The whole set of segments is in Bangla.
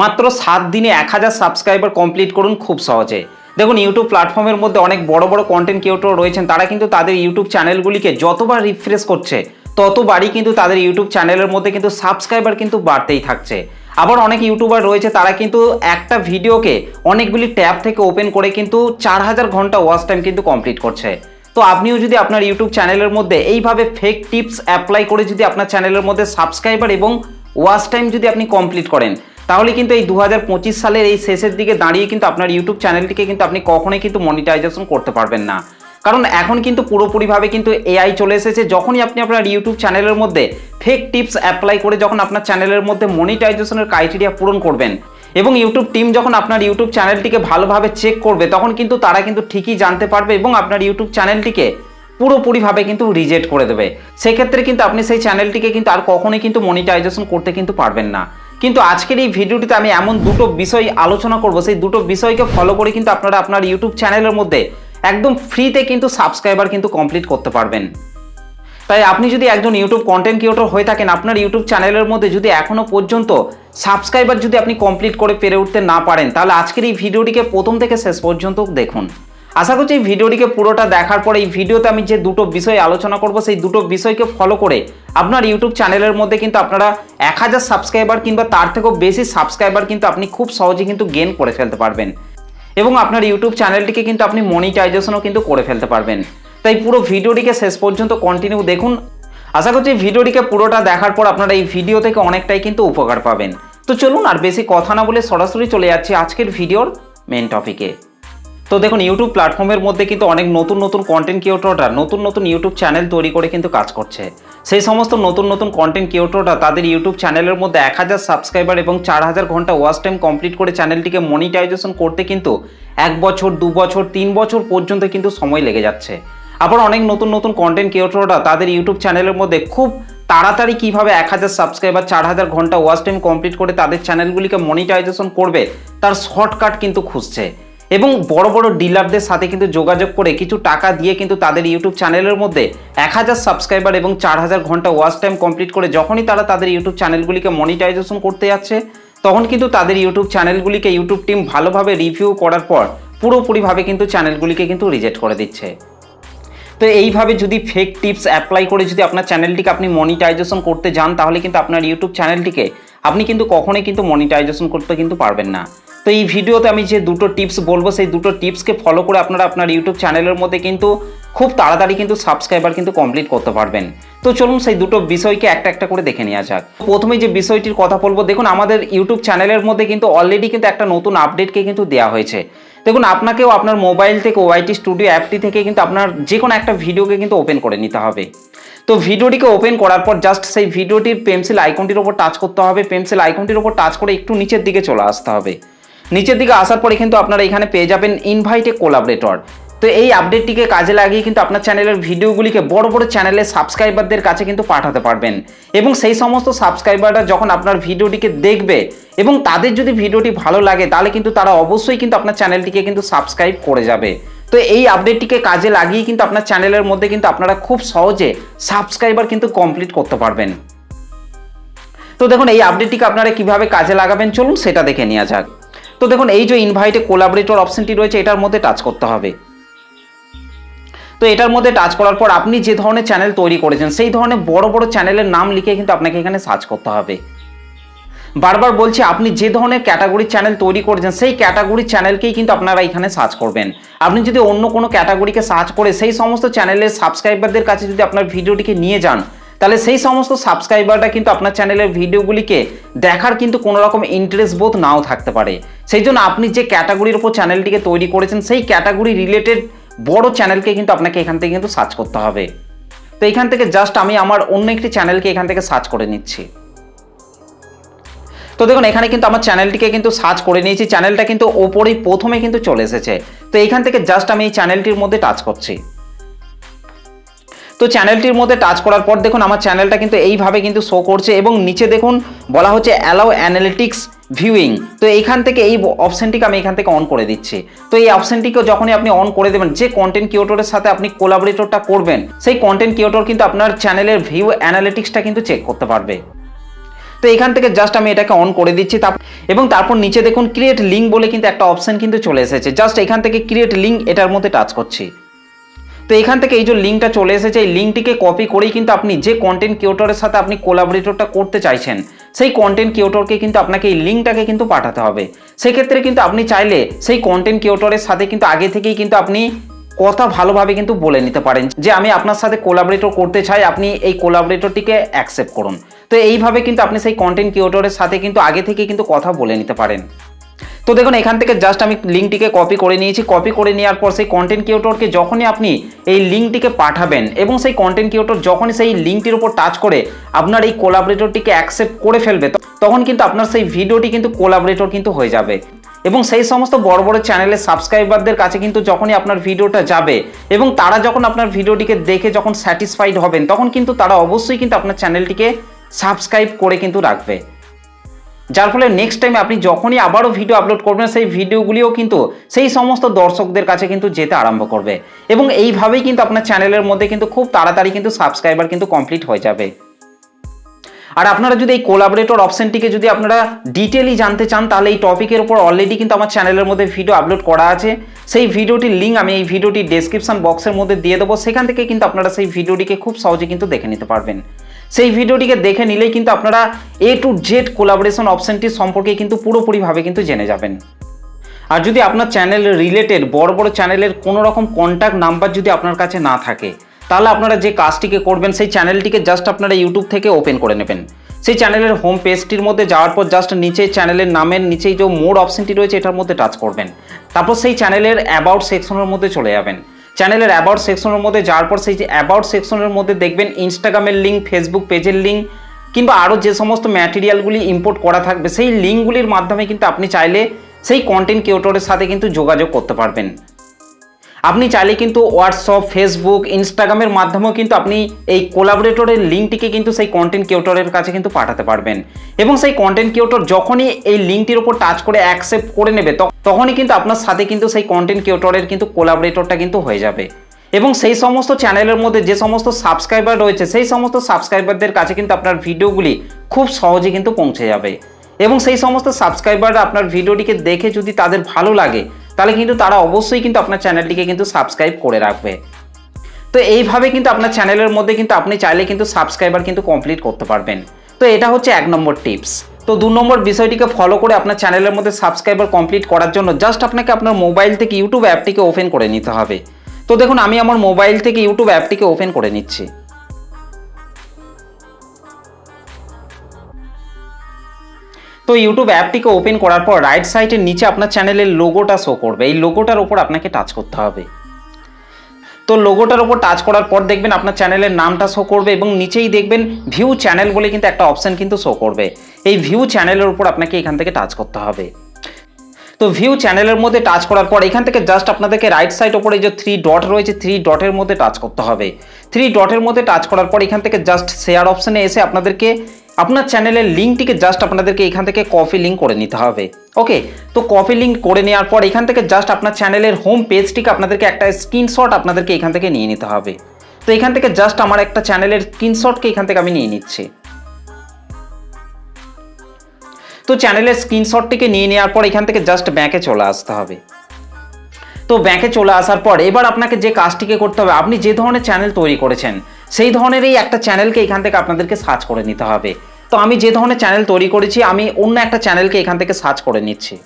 মাত্র সাত দিনে এক হাজার সাবস্ক্রাইবার কমপ্লিট করুন খুব সহজে। দেখুন ইউটিউব প্ল্যাটফর্মের মধ্যে অনেক বড় বড় কন্টেন্ট ক্রিয়েটর রয়েছেন, তারা কিন্তু তাদের ইউটিউব চ্যানেলগুলিকে যতবার রিফ্রেশ করছে, ততবারই কিন্তু তাদের ইউটিউব চ্যানেলের মধ্যে কিন্তু সাবস্ক্রাইবার কিন্তু বাড়তেই থাকছে। আবার অনেক ইউটিউবার রয়েছে, তারা কিন্তু একটা ভিডিওকে অনেকগুলি ট্যাব থেকে ওপেন করে কিন্তু চার হাজার ঘণ্টা ওয়াচ টাইম কিন্তু কমপ্লিট করছে। তো আপনিও যদি আপনার ইউটিউব চ্যানেলের মধ্যে এইভাবে ফেক টিপস অ্যাপ্লাই করে যদি আপনার চ্যানেলের মধ্যে সাবস্ক্রাইবার এবং ওয়াচ টাইম যদি আপনি কমপ্লিট করেন তাহলে কিন্তু এই দু হাজার পঁচিশ সালের এই শেষের দিকে দাঁড়িয়ে কিন্তু আপনার ইউটিউব চ্যানেলটিকে কিন্তু আপনি কখনোই কিন্তু মনিটাইজেশন করতে পারবেন না। কারণ এখন কিন্তু পুরোপুরিভাবে কিন্তু এআই চলে এসেছে, যখনই আপনি আপনার ইউটিউব চ্যানেলের মধ্যে ফেক টিপস অ্যাপ্লাই করে যখন আপনার চ্যানেলের মধ্যে মনিটাইজেশনের ক্রাইটেরিয়া পূরণ করবেন এবং ইউটিউব টিম যখন আপনার ইউটিউব চ্যানেলটিকে ভালোভাবে চেক করবে, তখন কিন্তু তারা কিন্তু ঠিকই জানতে পারবে এবং আপনার ইউটিউব চ্যানেলটিকে পুরোপুরিভাবে কিন্তু রিজেক্ট করে দেবে। সেক্ষেত্রে কিন্তু আপনি সেই চ্যানেলটিকে কিন্তু আর কখনোই কিন্তু মনিটাইজেশন করতে কিন্তু পারবেন না। কিন্তু আজকের এই ভিডিওটিতে আমি এমন দুটো বিষয় আলোচনা করব। সেই দুটো বিষয়কে ফলো করে কিন্তু আপনারা আপনার ইউটিউব চ্যানেলের মধ্যে একদম ফ্রিতে কিন্তু সাবস্ক্রাইবার কিন্তু কমপ্লিট করতে পারবেন। তাই আপনি যদি একজন ইউটিউব কন্টেন্ট ক্রিয়েটর হয়ে থাকেন, আপনার ইউটিউব চ্যানেলের মধ্যে যদি এখনও পর্যন্ত সাবস্ক্রাইবার যদি আপনি কমপ্লিট করে পেরে উঠতে না পারেন, তাহলে আজকের এই ভিডিওটিকে প্রথম থেকে শেষ পর্যন্ত দেখুন। আশা করছি এই ভিডিওটিকে পুরোটা দেখার পরে এই ভিডিওতে আমি যে দুটো বিষয় আলোচনা করব, সেই দুটো বিষয়কে ফলো করে আপনার ইউটিউব চ্যানেলের মধ্যে কিন্তু আপনারা এক হাজার সাবস্ক্রাইবার কিংবা তার থেকেও বেশি সাবস্ক্রাইবার কিন্তু আপনি খুব সহজে কিন্তু গেন করে ফেলতে পারবেন। এবং আপনার ইউটিউব চ্যানেলটিকে কিন্তু আপনি মনিটাইজেশনও কিন্তু করে ফেলতে পারবেন। তাই পুরো ভিডিওটিকে শেষ পর্যন্ত কন্টিনিউ দেখুন। আশা করছি ভিডিওটিকে পুরোটা দেখার পর আপনারা এই ভিডিও থেকে অনেকটাই কিন্তু উপকার পাবেন। তো চলুন আর বেশি কথা না বলে সরাসরি চলে যাচ্ছি আজকের ভিডিওর মেন টপিকে তো দেখুন ইউটিউব প্ল্যাটফর্মের মধ্যে কিন্তু অনেক নতুন নতুন কন্টেন্ট ক্রিয়েটররা নতুন নতুন ইউটিউব চ্যানেল তৈরি করে কিন্তু কাজ করছে। সেই সমস্ত নতুন নতুন কন্টেন্ট ক্রিয়েটররা তাদের ইউটিউব চ্যানেলের মধ্যে এক হাজার সাবস্ক্রাইবার এবং চার হাজার ঘণ্টা ওয়াচ টাইম কমপ্লিট করে চ্যানেলটিকে মনিটাইজেশন করতে কিন্তু এক বছর, দু বছর, তিন বছর পর্যন্ত কিন্তু সময় লেগে যাচ্ছে। আবার অনেক নতুন নতুন কন্টেন্ট ক্রিয়েটররা তাদের ইউটিউব চ্যানেলের মধ্যে খুব তাড়াতাড়ি কীভাবে এক হাজার সাবস্ক্রাইবার চার হাজার ঘণ্টা ওয়াচ টাইম কমপ্লিট করে তাদের চ্যানেলগুলিকে মনিটাইজেশন করবে, তার শর্টকাট কিন্তু খুঁজছে। এবং বড় বড় ডিলারদের সাথে কিন্তু যোগাযোগ করে কিছু টাকা দিয়ে কিন্তু তাদের ইউটিউব চ্যানেলের মধ্যে এক হাজার সাবস্ক্রাইবার এবং চার হাজার ঘণ্টা ওয়াচ টাইম কমপ্লিট করে যখনই তারা তাদের ইউটিউব চ্যানেলগুলিকে মনিটাইজেশন করতে যাচ্ছে, তখন কিন্তু তাদের ইউটিউব চ্যানেলগুলিকে ইউটিউব টিম ভালোভাবে রিভিউ করার পর পুরোপুরিভাবে কিন্তু চ্যানেলগুলিকে কিন্তু রিজেক্ট করে দিচ্ছে। তো এইভাবে যদি ফেক টিপস অ্যাপ্লাই করে যদি আপনার চ্যানেলটিকে আপনি মনিটাইজেশন করতে যান, তাহলে কিন্তু আপনার ইউটিউব চ্যানেলটিকে আপনি কিন্তু কখনোই কিন্তু মনিটাইজেশন করতে কিন্তু পারবেন না। তো এই ভিডিওতে আমি যে দুটো টিপস বলব, সেই দুটো টিপসকে ফলো করে আপনারা আপনার ইউটিউব চ্যানেলের মধ্যে কিন্তু খুব তাড়াতাড়ি কিন্তু সাবস্ক্রাইবার কিন্তু কমপ্লিট করতে পারবেন। তো চলুন সেই দুটো বিষয়কে একটা একটা করে দেখে নেওয়া যাক। প্রথমে যে বিষয়টির কথা বলব, দেখুন আমাদের ইউটিউব চ্যানেলের মধ্যে কিন্তু অলরেডি কিন্তু একটা নতুন আপডেটকে কিন্তু দেওয়া হয়েছে। দেখুন, আপনাকেও আপনার মোবাইল থেকে ওয়াইটি স্টুডিও অ্যাপটি থেকে কিন্তু আপনার যে কোনো একটা ভিডিওকে কিন্তু ওপেন করে নিতে হবে। তো ভিডিওটিকে ওপেন করার পর জাস্ট সেই ভিডিওটির পেন্সিল আইকনটির ওপর টাচ করতে হবে। পেন্সিল আইকনটির ওপর টাচ করে একটু নিচের দিকে চলে আসতে হবে। নিচের দিকে আসার পরে কিন্তু আপনারা এখানে পেয়ে যাবেন ইনভাইট কোলাবরেটর তো এই আপডেটটিকে কাজে লাগিয়ে কিন্তু আপনার চ্যানেলের ভিডিওগুলিকে বড় বড় চ্যানেলের সাবস্ক্রাইবারদের কাছে কিন্তু পাঠাতে পারবেন। এবং সেই সমস্ত সাবস্ক্রাইবাররা যখন আপনার ভিডিওটিকে দেখবে এবং তাদের যদি ভিডিওটি ভালো লাগে, তাহলে কিন্তু তারা অবশ্যই কিন্তু আপনার চ্যানেলটিকে কিন্তু সাবস্ক্রাইব করে যাবে। তো এই আপডেটটিকে কাজে লাগিয়ে কিন্তু আপনার চ্যানেলের মধ্যে কিন্তু আপনারা খুব সহজে সাবস্ক্রাইবার কিন্তু কমপ্লিট করতে পারবেন। তো দেখুন, এই আপডেটটিকে আপনারা কীভাবে কাজে লাগাবেন, চলুন সেটা দেখে নেওয়া যাক। তো দেখুন, এই যে ইনভাইটে কোলাবরেটর অপশনটি রয়েছে, এটার মধ্যে টাচ করতে হবে। তো এটার মধ্যে টাচ করার পর আপনি যে ধরনের চ্যানেল তৈরি করেছেন, সেই ধরনের বড় বড় চ্যানেলের নাম লিখে কিন্তু আপনাকে এখানে সার্চ করতে হবে। বারবার বলছি, আপনি যে ধরনের ক্যাটাগরির চ্যানেল তৈরি করেছেন, সেই ক্যাটাগরির চ্যানেলকেই কিন্তু আপনারা এখানে সার্চ করবেন। আপনি যদি অন্য কোনো ক্যাটাগরিকে সার্চ করে সেই সমস্ত চ্যানেলের সাবস্ক্রাইবারদের কাছে যদি আপনার ভিডিওটিকে নিয়ে যান, তাহলে সেই সমস্ত সাবস্ক্রাইবারটা কিন্তু আপনার চ্যানেলের ভিডিওগুলিকে দেখার কিন্তু কোনো রকম ইন্টারেস্ট বোধ নাও থাকতে পারে। সেই জন্য আপনি যে ক্যাটাগরির উপর চ্যানেলটিকে তৈরি করেছেন, সেই ক্যাটাগরি রিলেটেড বড় চ্যানেলকে কিন্তু আপনাকে এখান থেকে কিন্তু সার্চ করতে হবে। তো এখান থেকে জাস্ট আমি আমার অন্য একটি চ্যানেলকে এখান থেকে সার্চ করে নিচ্ছি। তো দেখুন, এখানে কিন্তু আমার চ্যানেলটিকে কিন্তু সার্চ করে নিয়েছি। চ্যানেলটা কিন্তু ওপরেই প্রথমে কিন্তু চলে এসেছে। তো এখান থেকে জাস্ট আমি এই চ্যানেলটির মধ্যে টাচ করছি। তো চ্যানেলটির মধ্যে টাচ করার পর দেখুন, আমার চ্যানেলটা কিন্তু এইভাবে কিন্তু শো করছে এবং নিচে দেখুন, বলা হচ্ছে অ্যালাউ অ্যানালিটিক্স ভিউইং তো এইখান থেকে এই অপশানটিকে আমি এখান থেকে অন করে দিচ্ছি। তো এই অপশানটিকে যখনই আপনি অন করে দেবেন, যে কন্টেন্ট ক্রিয়েটরের সাথে আপনি কোলাবরেটরটা করবেন, সেই কন্টেন্ট ক্রিয়েটর কিন্তু আপনার চ্যানেলের ভিউ অ্যানালিটিক্সটা কিন্তু চেক করতে পারবে। তো এখান থেকে জাস্ট আমি এটাকে অন করে দিচ্ছি। এবং তারপর নিচে দেখুন ক্রিয়েট লিঙ্ক বলে কিন্তু একটা অপশন কিন্তু চলে এসেছে। জাস্ট এখান থেকে ক্রিয়েট লিঙ্ক এটার মধ্যে টাচ করছি। তো এখান থেকে এই যে লিঙ্কটা চলে এসেছে, এই লিঙ্কটিকে কপি করেই কিন্তু আপনি যে কন্টেন্ট কিউটরের সাথে আপনি কোলাবরেটরটা করতে চাইছেন, সেই কন্টেন্ট কিউটরকে কিন্তু আপনাকে এই লিঙ্কটাকে কিন্তু পাঠাতে হবে। সেক্ষেত্রে কিন্তু আপনি চাইলে সেই কন্টেন্ট কিউটরের সাথে কিন্তু আগে থেকেই কিন্তু আপনি কথা ভালোভাবে কিন্তু বলে নিতে পারেন, যে আমি আপনার সাথে কোলাবরেটর করতে চাই, আপনি এই কোলাবরেটরটিকে অ্যাকসেপ্ট করুন। তো এইভাবে কিন্তু আপনি সেই কন্টেন্ট কিউটরের সাথে কিন্তু আগে থেকে কিন্তু কথা বলে নিতে পারেন। তো দেখুন, এখান থেকে জাস্ট আমি লিঙ্কটিকে কপি করে নিয়েছি। কপি করে নেওয়ার পর সেই কন্টেন্ট কিউটরকে যখনই আপনি এই লিঙ্কটিকে পাঠাবেন এবং সেই কন্টেন্ট কিউটর যখনই সেই লিঙ্কটির উপর টাচ করে আপনার এই কোলাবরেটরটিকে অ্যাকসেপ্ট করে ফেলবে তখন কিন্তু আপনার সেই ভিডিওটি কিন্তু কোলাবরেটর কিন্তু হয়ে যাবে। এবং সেই সমস্ত বড় বড় চ্যানেলের সাবস্ক্রাইবারদের কাছে কিন্তু যখনই আপনার ভিডিওটা যাবে এবং তারা যখন আপনার ভিডিওটিকে দেখে যখন স্যাটিসফাইড হবেন, তখন কিন্তু তারা অবশ্যই কিন্তু আপনার চ্যানেলটিকে সাবস্ক্রাইব করে কিন্তু রাখবে। যার ফলে নেক্সট টাইম আপনি যখনই আবারও ভিডিও আপলোড করবেন, সেই ভিডিওগুলিও কিন্তু সেই সমস্ত দর্শকদের কাছে কিন্তু যেতে আরম্ভ করবে। এবং এইভাবেই কিন্তু আপনার চ্যানেলের মধ্যে কিন্তু খুব তাড়াতাড়ি কিন্তু সাবস্ক্রাইবার কিন্তু কমপ্লিট হয়ে যাবে। আর আপনারা যদি এই কোলাবরেটর অপশনটিকে যদি আপনারা ডিটেলি জানতে চান, তাহলে এই টপিকের উপর অলরেডি কিন্তু আমার চ্যানেলের মধ্যে ভিডিও আপলোড করা আছে। সেই ভিডিওটির লিঙ্ক আমি এই ভিডিওটি ডেসক্রিপশন বক্সের মধ্যে দিয়ে দেবো। সেখান থেকে কিন্তু আপনারা সেই ভিডিওটিকে খুব সহজে কিন্তু দেখে নিতে পারবেন। সেই ভিডিওটিকে দেখে নিলেই কিন্তু আপনারা এ টু জেড কোলাবোরেশন অপশনটি সম্পর্কে কিন্তু পুরোপুরিভাবে কিন্তু জেনে যাবেন। আর যদি আপনার চ্যানেল রিলেটেড বড় বড় চ্যানেলের কোনো রকম কন্ট্যাক্ট নাম্বার যদি আপনার কাছে না থাকে, তাহলে আপনারা যে কাজটিকে করবেন, সেই চ্যানেলটিকে জাস্ট আপনারা ইউটিউব থেকে ওপেন করে নেবেন। সেই চ্যানেলের হোম পেজটির মধ্যে যাওয়ার পর জাস্ট নিচে চ্যানেলের নামের নিচেই যে মোড অপশনটি রয়েছে, এটার মধ্যে টাচ করবেন। তারপর সেই চ্যানেলের অ্যাবাউট সেকশনের মধ্যে চলে যাবেন। চ্যানেলের অ্যাবাউট সেকশনের মধ্যে যাওয়ার পর সেই যে অ্যাবাউট সেকশনের মধ্যে দেখবেন ইনস্টাগ্রামের লিঙ্ক ফেসবুক পেজের লিঙ্ক কিংবা আরও যে সমস্ত ম্যাটেরিয়ালগুলি ইম্পোর্ট করা থাকবে, সেই লিঙ্কগুলির মাধ্যমে কিন্তু আপনি চাইলে সেই কন্টেন্ট ক্রিয়েটরের সাথে কিন্তু যোগাযোগ করতে পারবেন। আপনি চাইলে কিন্তু হোয়াটসঅ্যাপ ফেসবুক ইনস্টাগ্রামের মাধ্যমেও কিন্তু আপনি এই কোলাবরেটরের লিঙ্কটিকে কিন্তু সেই কন্টেন্ট কিউটরের কাছে কিন্তু পাঠাতে পারবেন। এবং সেই কন্টেন্ট কিউটর যখনই এই লিঙ্কটির উপর টাচ করে অ্যাকসেপ্ট করে নেবে তখনই কিন্তু আপনার সাথে কিন্তু সেই কন্টেন্ট কিউটরের কিন্তু কোলাবরেটরটা কিন্তু হয়ে যাবে। এবং সেই সমস্ত চ্যানেলের মধ্যে যে সমস্ত সাবস্ক্রাইবার রয়েছে, সেই সমস্ত সাবস্ক্রাইবারদের কাছে কিন্তু আপনার ভিডিওগুলি খুব সহজে কিন্তু পৌঁছে যাবে। এবং সেই সমস্ত সাবস্ক্রাইবাররা আপনার ভিডিওটিকে দেখে যদি তাদের ভালো লাগে তাহলে কিন্তু তারা অবশ্যই কিন্তু আপনার চ্যানেলটিকে কিন্তু সাবস্ক্রাইব করে রাখবে। তো এইভাবে কিন্তু আপনার চ্যানেলের মধ্যে কিন্তু আপনি চাইলে কিন্তু সাবস্ক্রাইবার কিন্তু কমপ্লিট করতে পারবেন। তো এটা হচ্ছে এক নম্বর টিপস তো দু নম্বর বিষয়টিকে ফলো করে আপনার চ্যানেলের মধ্যে সাবস্ক্রাইবার কমপ্লিট করার জন্য জাস্ট আপনাকে আপনার মোবাইল থেকে ইউটিউব অ্যাপটিকে ওপেন করে নিতে হবে। তো দেখুন, আমি আমার মোবাইল থেকে ইউটিউব অ্যাপটিকে ওপেন করে নিচ্ছি। তো ইউটিউব অ্যাপটিকে ওপেন করার পর রাইট সাইডের নিচে আপনার চ্যানেলের লোগোটা শো করবে। এই লোগোটার ওপর আপনাকে টাচ করতে হবে। তো লোগোটার ওপর টাচ করার পর দেখবেন আপনার চ্যানেলের নামটা শো করবে এবং নিচেই দেখবেন ভিউ চ্যানেল বলে কিন্তু একটা অপশান কিন্তু শো করবে। এই ভিউ চ্যানেলের উপর আপনাকে এখান থেকে টাচ করতে হবে। তো ভিউ চ্যানেলের মধ্যে টাচ করার পর এখান থেকে জাস্ট আপনাদেরকে রাইট সাইড ওপরে যে থ্রি ডট রয়েছে থ্রি ডটের মধ্যে টাচ করতে হবে। থ্রি ডটের মধ্যে টাচ করার পর এখান থেকে জাস্ট শেয়ার অপশানে এসে আপনাদেরকে আপনার চ্যানেলের লিঙ্কটিকে জাস্ট আপনাদেরকে এখান থেকে কপি লিঙ্ক করে নিতে হবে। ওকে তো কপি লিঙ্ক করে নেওয়ার পর এখান থেকে জাস্ট আপনার চ্যানেলের হোম পেজটিকে আপনাদেরকে একটা স্ক্রিনশট আপনাদেরকে এখান থেকে নিয়ে নিতে হবে। তো এখান থেকে জাস্ট আমার একটা চ্যানেলের স্ক্রিনশটকে এখান থেকে আমি নিয়ে নিচ্ছি। তো চ্যানেলের স্ক্রিনশটটিকে নিয়ে নেওয়ার পর এখান থেকে জাস্ট ব্যাকে চলে আসতে হবে। তো ব্যাকে চলে আসার পর এবার আপনাকে যে কাজটিকে করতে হবে, আপনি যে ধরনের চ্যানেল তৈরি করেছেন, সেই ধরনেরই একটা চ্যানেলকে এখান থেকে আপনাদেরকে সার্চ করে নিতে হবে। তো আমি যে ধরনের চ্যানেল তৈরি করেছি, আমি অন্য একটা চ্যানেলকে এখান থেকে সার্চ করে নিচ্ছি।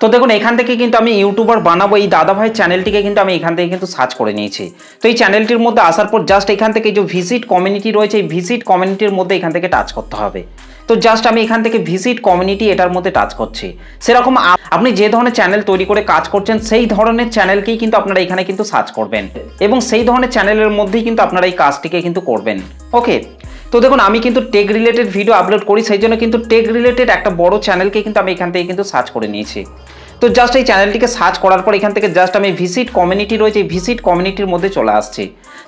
তো দেখুন, এখান থেকে কিন্তু আমি ইউটিউবার বানাবো, এই দাদাভাই চ্যানেলটিকে কিন্তু আমি এখান থেকে কিন্তু সার্চ করে নিয়েছি। তো এই চ্যানেলটির মধ্যে আসার পর জাস্ট এখান থেকে যে ভিজিট কমিউনিটি রয়েছে, এই ভিজিট কমিউনিটির মধ্যে এখান থেকে টাচ করতে হবে। তো জাস্ট আমি এখান থেকে ভিজিট কমিউনিটি এটার মধ্যে টাচ করছি। সেরকম আপনি যে ধরনের চ্যানেল তৈরি করে কাজ করছেন, সেই ধরনের চ্যানেলকেই কিন্তু আপনারা এখানে কিন্তু সার্চ করবেন। এবং সেই ধরনের চ্যানেলের মধ্যেই কিন্তু আপনারা এই কাজটিকে কিন্তু করবেন। ওকে তো দেখুন, আমি কিন্তু টেক রিলেটেড ভিডিও আপলোড করি, সেই জন্য কিন্তু টেক রিলেটেড একটা বড় চ্যানেলকে কিন্তু আমি এখান থেকে কিন্তু সার্চ করে নিয়েছি। তো জাস্ট এই চ্যানেলটিকে সার্চ করার পর এখান থেকে জাস্ট আমি ভিজিট কমিউনিটি রয়েছে ভিজিট কমিউনিটির মধ্যে চলে আসছি।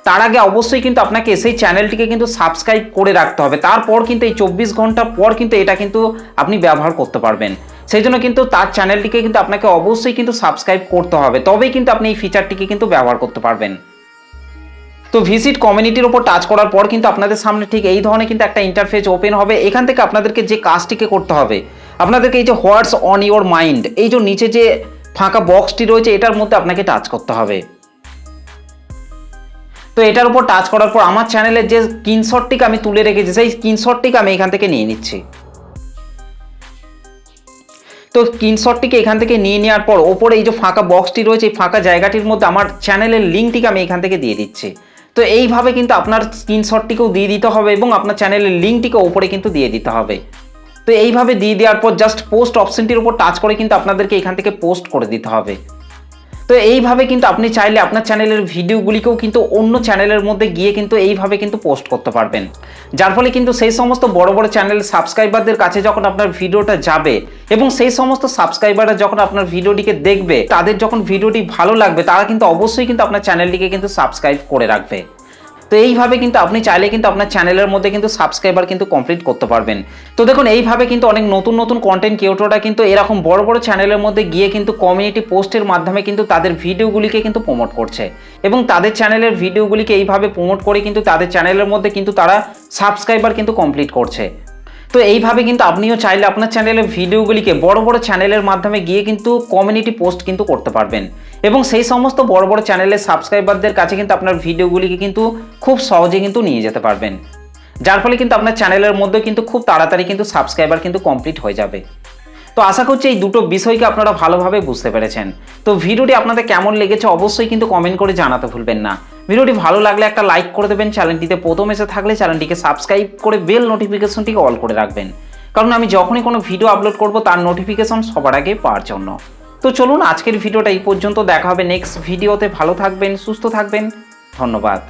তার আগে অবশ্যই কিন্তু আপনাকে সেই চ্যানেলটিকে কিন্তু সাবস্ক্রাইব করে রাখতে হবে। তারপর কিন্তু এই চব্বিশ ঘণ্টা পর কিন্তু এটা কিন্তু আপনি ব্যবহার করতে পারবেন। সেই জন্য কিন্তু তার চ্যানেলটিকে কিন্তু আপনাকে অবশ্যই কিন্তু সাবস্ক্রাইব করতে হবে। তবেই কিন্তু আপনি এই ফিচারটিকে কিন্তু ব্যবহার করতে পারবেন। তো ভিজিট কমিউনিটির ওপর টাচ করার পর কিন্তু আপনাদের সামনে ঠিক এই ধরনের কিন্তু একটা ইন্টারফেস ওপেন হবে। এখান থেকে আপনাদেরকে যে কাজটিকে করতে হবে, আপনাদেরকে এই যে হোয়াটস অন ইওর মাইন্ড এই যে নিচে যে ফাঁকা বক্সটি রয়েছে, এটার মধ্যে আপনাকে টাচ করতে হবে। তো এটার উপর টাচ করার পর আমার চ্যানেলের যে স্ক্রিনশটটিকে আমি তুলে রেখেছি, সেই স্ক্রিনশটটিকে আমি এখান থেকে নিয়ে নিচ্ছি। তো স্ক্রিনশটটিকে এখান থেকে নিয়ে নেওয়ার পর ওপরে এই যে ফাঁকা বক্সটি রয়েছে, এই ফাঁকা জায়গাটির মধ্যে আমার চ্যানেলের লিঙ্কটিকে আমি এখান থেকে দিয়ে দিচ্ছি। তো এইভাবে কিন্তু আপনার স্ক্রিনশটটিকেও দিয়ে দিতে হবে এবং আপনার চ্যানেলের লিঙ্কটিকে ওপরে কিন্তু দিয়ে দিতে হবে। তো এইভাবে দিয়ে দেওয়ার পর জাস্ট পোস্ট অপশনটির উপর টাচ করে কিন্তু আপনাদেরকে এখান থেকে পোস্ট করে দিতে হবে। তো এইভাবে কিন্তু আপনি চাইলে আপনার চ্যানেলের ভিডিওগুলিকেও কিন্তু অন্য চ্যানেলের মধ্যে গিয়ে কিন্তু এইভাবে কিন্তু পোস্ট করতে পারবেন। যার ফলে কিন্তু সেই সমস্ত বড় বড় চ্যানেল সাবস্ক্রাইবারদের কাছে যখন আপনার ভিডিওটা যাবে এবং সেই সমস্ত সাবস্ক্রাইবাররা যখন আপনার ভিডিওটিকে দেখবে, তাদের যখন ভিডিওটি ভালো লাগবে, তারা কিন্তু অবশ্যই কিন্তু আপনার চ্যানেলটিকে কিন্তু সাবস্ক্রাইব করে রাখবে। তো এইভাবে কিন্তু আপনি চাইলে কিন্তু আপনার চ্যানেলের মধ্যে কিন্তু সাবস্ক্রাইবার কিন্তু কমপ্লিট করতে পারবেন। তো দেখুন, এইভাবে কিন্তু অনেক নতুন নতুন কন্টেন্ট ক্রিয়েটররা কিন্তু এরকম বড় বড় চ্যানেলের মধ্যে গিয়ে কিন্তু কমিউনিটি পোস্টের মাধ্যমে কিন্তু তাদের ভিডিওগুলিকে কিন্তু প্রমোট করছে। এবং তাদের চ্যানেলের ভিডিওগুলিকে এইভাবে প্রমোট করে কিন্তু তাদের চ্যানেলের মধ্যে কিন্তু তারা সাবস্ক্রাইবার কিন্তু কমপ্লিট করছে। তো এইভাবে কিন্তু আপনিও চাইলে আপনার চ্যানেলের ভিডিওগুলিকে বড় বড় চ্যানেলের মাধ্যমে গিয়ে কিন্তু কমিউনিটি পোস্ট কিন্তু করতে পারবেন। এবং সেই সমস্ত বড় বড় চ্যানেলের সাবস্ক্রাইবারদের কাছে কিন্তু আপনার ভিডিওগুলিকে কিন্তু খুব সহজে কিন্তু নিয়ে যেতে পারবেন। যার ফলে কিন্তু আপনার চ্যানেলের মধ্যে কিন্তু খুব তাড়াতাড়ি কিন্তু সাবস্ক্রাইবার কিন্তু কমপ্লিট হয়ে যাবে। তো আশা করছি এই দুটো বিষয়কে আপনারা ভালোভাবে বুঝতে পেরেছেন। তো ভিডিওটি আপনাদের কেমন লেগেছে অবশ্যই কিন্তু কমেন্ট করে জানাতে ভুলবেন না। ভিডিওটি ভালো লাগলে একটা লাইক করে দেবেন। চ্যানেলটিতে প্রথম এসে থাকলে চ্যানেলটিকে সাবস্ক্রাইব করে বেল নোটিফিকেশনটিকে অল করে রাখবেন। কারণ আমি যখনই কোনো ভিডিও আপলোড করব, তার নোটিফিকেশন সবার আগে পাওয়ার জন্য। তো চলুন, আজকের ভিডিওটা এই পর্যন্ত। দেখা হবে নেক্সট ভিডিওতে ভালো থাকবেন, সুস্থ থাকবেন। ধন্যবাদ।